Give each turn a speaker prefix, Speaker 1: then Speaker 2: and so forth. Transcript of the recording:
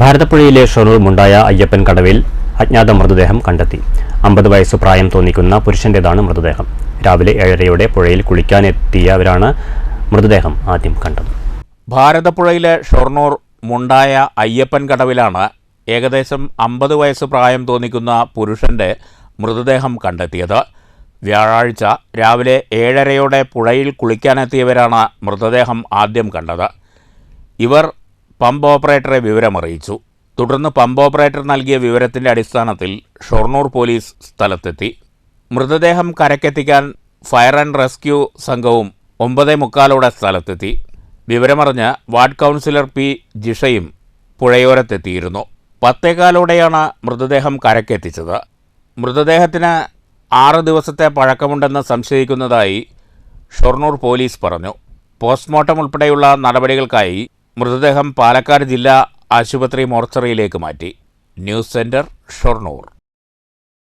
Speaker 1: ഭാരതപ്പുഴയിലെ ഷൊർണൂർ മുണ്ടായ അയ്യപ്പൻ കടവിൽ അജ്ഞാത മൃതദേഹം കണ്ടെത്തി. അമ്പത് വയസ്സ് പ്രായം തോന്നിക്കുന്ന പുരുഷന്റേതാണ് മൃതദേഹം. രാവിലെ ഏഴരയോടെ പുഴയിൽ കുളിക്കാനെത്തിയവരാണ് മൃതദേഹം ആദ്യം കണ്ടത്.
Speaker 2: ഭാരതപ്പുഴയിലെ ഷൊർണൂർ മുണ്ടായ അയ്യപ്പൻ കടവിലാണ് ഏകദേശം അമ്പത് വയസ്സ് പ്രായം തോന്നിക്കുന്ന പുരുഷന്റെ മൃതദേഹം കണ്ടെത്തിയത്. വ്യാഴാഴ്ച രാവിലെ ഏഴരയോടെ പുഴയിൽ കുളിക്കാനെത്തിയവരാണ് മൃതദേഹം ആദ്യം കണ്ടത്. ഇവർ പമ്പ് ഓപ്പറേറ്ററെ വിവരമറിയിച്ചു. തുടർന്ന് പമ്പ് ഓപ്പറേറ്റർ നൽകിയ വിവരത്തിന്റെ അടിസ്ഥാനത്തിൽ ഷൊർണൂർ പോലീസ് സ്ഥലത്തെത്തി. മൃതദേഹം കരക്കെത്തിക്കാൻ ഫയർ ആൻഡ് റെസ്ക്യൂ സംഘവും ഒമ്പതേ മുക്കാലോടെ സ്ഥലത്തെത്തി. വിവരമറിഞ്ഞ വാർഡ് കൗൺസിലർ പി ജിഷയും പുഴയോരത്തെത്തിയിരുന്നു. പത്തേകാലോടെയാണ് മൃതദേഹം കരക്കെത്തിച്ചത് മൃതദേഹത്തിന് ആറ് ദിവസത്തെ പഴക്കമുണ്ടെന്ന് സംശയിക്കുന്നതായി ഷൊർണൂർ പോലീസ് പറഞ്ഞു. പോസ്റ്റ്മോർട്ടം ഉൾപ്പെടെയുള്ള നടപടികൾക്കായി മൃതദേഹം പാലക്കാട് ജില്ലാ ആശുപത്രി മോർച്ചറിയിലേക്ക് മാറ്റി. News centre Shoranur.